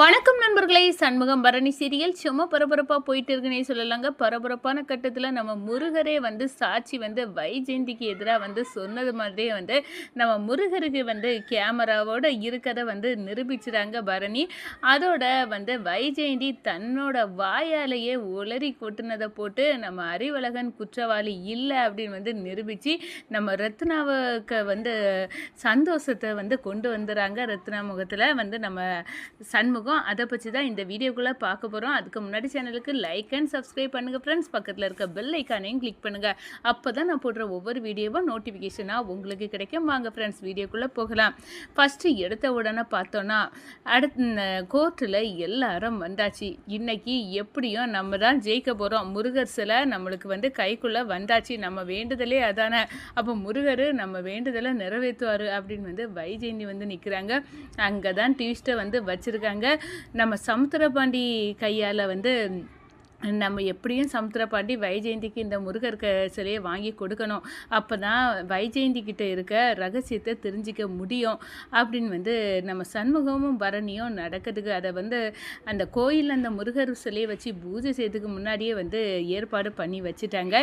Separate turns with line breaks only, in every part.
வணக்கம் நண்பர்களே. சண்முகம் பரணி சீரியல். சும்மா பரபரப்பாக போயிட்டு இருக்குன்னே சொல்லலாங்க. பரபரப்பான கட்டத்தில் நம்ம முருகரே வந்து சாட்சி வந்து வைஜெயந்திக்கு எதிராக வந்து சொன்னது மாதிரியே வந்து நம்ம முருகருக்கு வந்து கேமராவோட இருக்கதை வந்து நிரூபிச்சுறாங்க பரணி. அதோட வந்து வைஜெயந்தி தன்னோட வாயாலேயே உளறி கொட்டுனதை போட்டு நம்ம அறிவழகன் குற்றவாளி இல்லை அப்படின்னு வந்து நிரூபித்து நம்ம ரத்னாவுக்கு வந்து சந்தோஷத்தை வந்து கொண்டு வந்துடுறாங்க ரத்னா முகத்தில் வந்து நம்ம சண்முகம் அதை பற்றி தான் இந்த வீடியோக்குள்ளே பார்க்க போகிறோம் அதுக்கு முன்னாடி சேனலுக்கு லைக் அண்ட் சப்ஸ்கிரைப் பண்ணுங்கள் ஃப்ரெண்ட்ஸ் பக்கத்தில் இருக்க பெல் ஐக்கானையும் கிளிக் பண்ணுங்கள் அப்போ தான் நான் போடுற ஒவ்வொரு வீடியோவும் நோட்டிஃபிகேஷனாக உங்களுக்கு கிடைக்கும். வாங்க ஃப்ரெண்ட்ஸ் வீடியோக்குள்ளே போகலாம். ஃபஸ்ட்டு எடுத்த உடனே பார்த்தோன்னா அடுத்த கோர்ட்டில் எல்லாரும் வந்தாச்சு. இன்றைக்கி எப்படியும் நம்ம தான் ஜெயிக்க போகிறோம் முருகர் சிலை நம்மளுக்கு வந்து கைக்குள்ளே வந்தாச்சு. நம்ம வேண்டுதலே அதானே. அப்போ முருகர் நம்ம வேண்டுதலை நிறைவேற்றுவார் அப்படின்னு வந்து வைஜெயந்தி வந்து நிற்கிறாங்க அங்கே தான் ட்விஸ்ட்டை வந்து வச்சுருக்காங்க. நம்ம சமுத்திரபாண்டி கையால் வந்து நம்ம எப்படியும் சமுத்திரபாண்டி வைஜெயந்திக்கு இந்த முருகர் சிலையை வாங்கி கொடுக்கணும். அப்போ தான் வைஜெயந்தி கிட்ட இருக்க ரகசியத்தை தெரிஞ்சிக்க முடியும். அப்படின்னு வந்து நம்ம சண்முகமும் பரணியும் நடக்கிறதுக்கு அதை வந்து அந்த கோயிலில் அந்த முருகர் சிலையை வச்சு பூஜை செய்யறதுக்கு முன்னாடியே வந்து ஏற்பாடு பண்ணி வச்சுட்டாங்க.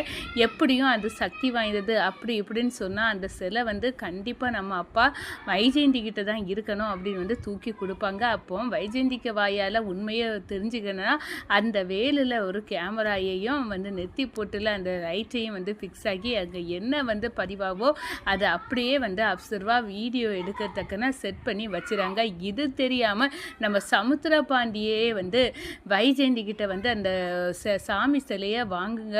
எப்படியும் அது சக்தி வாய்ந்தது அப்படி இப்படின்னு சொன்னால் அந்த சிலை வந்து கண்டிப்பாக நம்ம அப்பா வைஜெயந்தி கிட்ட தான் இருக்கணும் அப்படின்னு வந்து தூக்கி கொடுப்பாங்க. அப்போ வைஜெயந்திக்கு வாயால் உண்மையை தெரிஞ்சுக்கணும்னா அந்த வேலில் ஒரு கேமராயையும் வந்து நெத்தி போட்டுல அந்த லைட்டையும் வந்து ஃபிக்ஸ் ஆகி அங்கே என்ன வந்து பதிவாகவோ அதை அப்படியே வந்து அப்சர்வாக வீடியோ எடுக்கத்தக்கன செட் பண்ணி வச்சுறாங்க. இது தெரியாமல் நம்ம சமுத்திர பாண்டியே வந்து வைஜெயந்தி கிட்ட வந்து அந்த ச- சாமி சிலையை வாங்குங்க.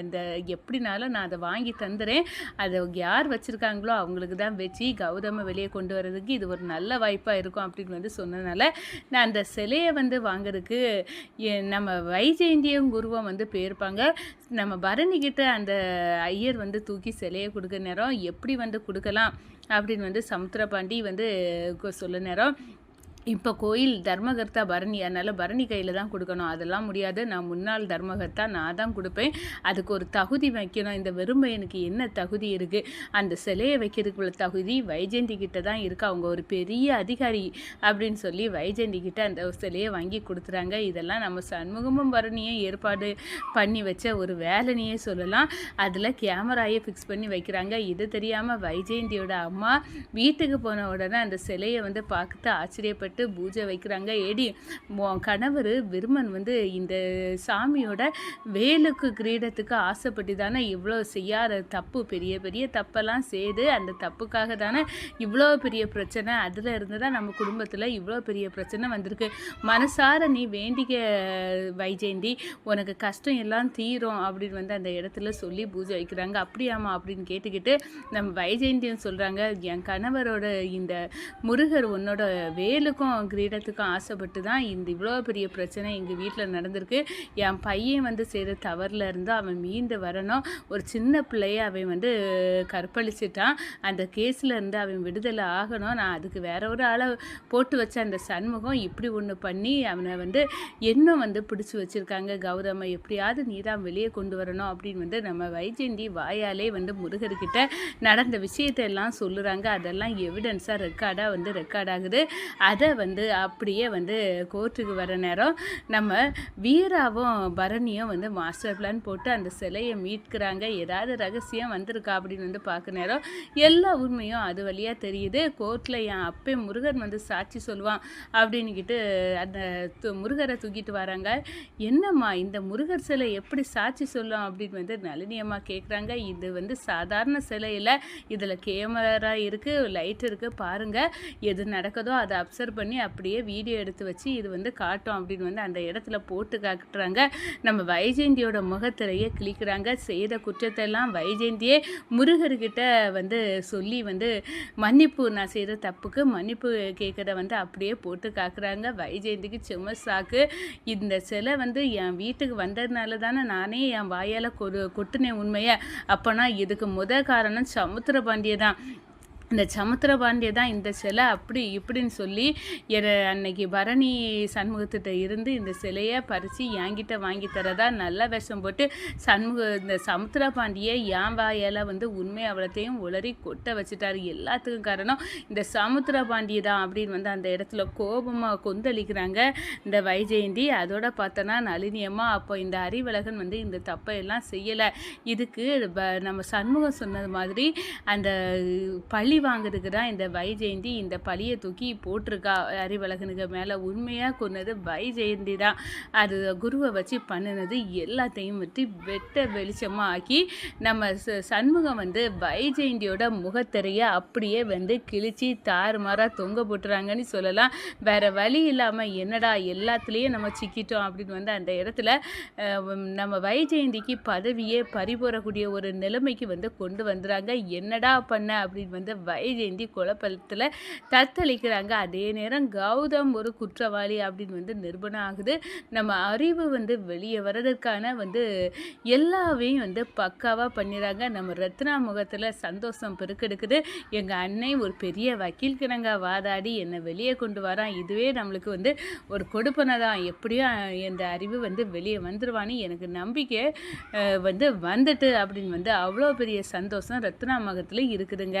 அந்த எப்படினாலும் நான் அதை வாங்கி தந்துடுறேன் அதை யார் வச்சுருக்காங்களோ அவங்களுக்கு தான் வச்சு கௌதம வெளியே கொண்டு வர்றதுக்கு இது ஒரு நல்ல வாய்ப்பாக இருக்கும் அப்படின்னு வந்து சொன்னதுனால நான் அந்த சிலையை வந்து வாங்குறதுக்கு நம்ம வை வைஜெயந்தியும் குருவம் வந்து போயிருப்பாங்க. நம்ம பரணிக்கிட்ட அந்த ஐயர் வந்து தூக்கி சிலையை கொடுக்க நேரம் எப்படி வந்து கொடுக்கலாம் அப்படின்னு வந்து சமுத்திரபாண்டி வந்து சொல்ல நேரம் இப்போ கோயில் தர்மகர்த்தா பரணி அதனால் பரணி கையில் தான் கொடுக்கணும். அதெல்லாம் முடியாது. நான் முன்னாள் தர்மகர்த்தா நான் தான் கொடுப்பேன். அதுக்கு ஒரு தகுதி வைக்கணும். இந்த வெறுமையனுக்கு என்ன தகுதி இருக்குது அந்த சிலையை வைக்கிறதுக்குள்ள தகுதி வைஜெயந்தி கிட்ட தான் இருக்குது அவங்க ஒரு பெரிய அதிகாரி அப்படின்னு சொல்லி வைஜெயந்தி கிட்ட அந்த சிலையை வாங்கி கொடுத்துறாங்க. இதெல்லாம் நம்ம சண்முகமும் பரணியும் ஏற்பாடு பண்ணி வச்ச ஒரு வேலைனையே சொல்லலாம். அதில் கேமராயை ஃபிக்ஸ் பண்ணி வைக்கிறாங்க. இது தெரியாமல் வைஜெயந்தியோட அம்மா வீட்டுக்கு போன உடனே அந்த சிலையை வந்து பார்த்து ஆச்சரியப்பட்டு பூஜை வைக்கிறாங்க. ஏடி கணவர் விருமன் வந்து இந்த சாமியோட வேலுக்கு கிரீடத்துக்கு ஆசைப்பட்டு தானே இவ்வளோ செய்யாத தப்பு பெரிய பெரிய தப்பெல்லாம் செய்து அந்த தப்புக்காக தானே இவ்வளோ பெரிய பிரச்சனை அதில் இருந்து தான் நம்ம குடும்பத்தில் இவ்வளோ பெரிய பிரச்சனை வந்திருக்கு. மனசார நீ வேண்டிக்க வைஜெயந்தி உனக்கு கஷ்டம் எல்லாம் தீரும் அப்படின்னு வந்து அந்த இடத்துல சொல்லி பூஜை வைக்கிறாங்க. அப்படியாமா அப்படின்னு கேட்டுக்கிட்டு நம்ம வைஜெயந்தியும் சொல்கிறாங்க என் கணவரோட இந்த முருகர் உன்னோட வேலுக்கும் கிரீடத்துக்கும் ஆசைப்பட்டு தான் இந்த இவ்வளோ பெரிய பிரச்சனை எங்கள் வீட்டில் நடந்திருக்கு. என் பையன் வந்து செய்கிற தவறில் இருந்து அவன் மீண்டு வரணும். ஒரு சின்ன பிள்ளைய அவன் வந்து கற்பழிச்சிட்டான். அந்த கேஸில் இருந்து அவன் விடுதலை ஆகணும். நான் அதுக்கு வேற ஒரு ஆளை போட்டு வச்ச அந்த சண்முகம் இப்படி ஒன்று பண்ணி அவனை வந்து இன்னும் வந்து பிடிச்சி வச்சிருக்காங்க. கௌதம எப்படியாவது நீ தான் வெளியே கொண்டு வரணும் அப்படின்னு வந்து நம்ம வைஜெயந்தி வாயாலே வந்து முருகர்கிட்ட நடந்த விஷயத்தை எல்லாம் சொல்லுறாங்க. அதெல்லாம் எவிடன்ஸாக ரெக்கார்டாக வந்து ரெக்கார்ட் ஆகுது. அதை வந்து அப்படியே வந்து கோர்ட்டுக்கு வர நேரம் நம்ம வீராவும் பரணியும் வந்து மாஸ்டர் பிளான் போட்டு அந்த சிலையை மீட்கிறாங்க. ஏதாவது ரகசியம் வந்திருக்கா அப்படின்னு வந்து பார்க்க நேரம் எல்லா உண்மையும் அது வழியாக தெரியுது. கோர்ட்டில் என் அப்பே முருகன் வந்து சாட்சி சொல்லுவான் அப்படின்னுக்கிட்டு அந்த து- முருகரை தூக்கிட்டு வராங்க. என்னம்மா இந்த முருகர் சிலை எப்படி சாட்சி சொல்லும் அப்படின்னு வந்து நளினியம்மா கேட்குறாங்க இது வந்து சாதாரண சிலையில் இதில் கேமரா இருக்குது லைட் இருக்குது பாருங்கள் எது நடக்குதோ அதை அப்சர்வ் பண்ணி அப்படியே வீடியோ எடுத்து வச்சு இது வந்து காட்டும் அப்படின்னு வந்து அந்த இடத்துல போட்டு காட்டுறாங்க. நம்ம வைஜெயந்தியோட முகத்திலேயே கிளிக்கிறாங்க செய்த குற்றத்தை எல்லாம் வைஜெயந்தியே முருகர்கிட்ட வந்து சொல்லி வந்து மன்னிப்பு நான் செய்த தப்புக்கு மன்னிப்பு கேட்குறத வந்து அப்படியே போட்டு காக்குறாங்க. வைஜெயந்திக்கு சும்மா சாக்கு. இந்த சிலை வந்து என் வீட்டுக்கு வந்ததுனால தானே நானே என் வாயால் கொடு கொட்டுனேன் உண்மையை. அப்போனா இதுக்கு முத காரணம் சமுத்திர பாண்டிய தான் இந்த சமுத்திரபாண்டிய தான் இந்த சிலை அப்படி இப்படின்னு சொல்லி என அன்னைக்கு பரணி சண்முகத்திட்ட இருந்து இந்த சிலையை பறித்து என்கிட்ட வாங்கி தரதா நல்ல விஷம் போட்டு சண்முக இந்த சமுத்திரபாண்டியை என் வாயால் வந்து உண்மை அவ்வளோத்தையும் உளறி கொட்ட வச்சுட்டாரு. எல்லாத்துக்கும் காரணம் இந்த சமுத்திரபாண்டிய தான் அப்படின்னு வந்து அந்த இடத்துல கோபமாக கொந்தளிக்கிறாங்க இந்த வைஜெயந்தி. அதோட பார்த்தோன்னா நளினியம்மா அப்போ இந்த அறிவழகன் வந்து இந்த தப்பை எல்லாம் செய்யலை. இதுக்கு ப- நம்ம சண்முகம் சொன்னது மாதிரி அந்த பழி வாங்குறதுக்கு தான் இந்த வைஜெயந்தி இந்த பழியை தூக்கி போட்டிருக்கா. அறிவழகனுக்கு மேலே உண்மையாக கொன்னது வைஜெயந்தி தான் அது குருவை வச்சு பண்ணினது எல்லாத்தையும் வச்சு வெட்ட வெளிச்சமாக ஆக்கி நம்ம ச- சண்முகம் வந்து வைஜெயந்தியோட முகத்திரையை அப்படியே வந்து கிழிச்சு தாறுமாறாக தொங்க போட்டுறாங்கன்னு சொல்லலாம். வேறு வழி இல்லாமல் என்னடா எல்லாத்துலேயும் நம்ம சிக்கிட்டோம் அப்படின்னு வந்து அந்த இடத்துல நம்ம நம்ம வைஜெயந்திக்கு பதவியே பறிபோறக்கூடிய ஒரு நிலைமைக்கு வந்து கொண்டு வந்துடுறாங்க என்னடா பண்ண அப்படின்னு வந்து வைஜெயந்தி குழப்பத்தில் தத்தளிக்கிறாங்க. அதே நேரம் கௌதம் ஒரு குற்றவாளி அப்படின்னு வந்து நிரூபணம் ஆகுது. நம்ம அறிவு வந்து வெளியே வர்றதற்கான வந்து எல்லாவையும் வந்து பக்காவாக பண்ணிடுறாங்க. நம்ம ரத்னா முகத்தில் சந்தோஷம் பெருக்கெடுக்குது. எங்கள் அன்னை ஒரு பெரிய வக்கீல்கிறங்க வாதாடி என்னை வெளியே கொண்டு வரான். இதுவே நம்மளுக்கு வந்து ஒரு கொடுப்பனை தான். எப்படியும் இந்த அறிவு வந்து வெளியே வந்துருவான்னு எனக்கு நம்பிக்கை வந்து வந்துட்டு அப்படின்னு வந்து அவ்வளோ பெரிய சந்தோஷம் ரத்னா மகத்தில் இருக்குதுங்க.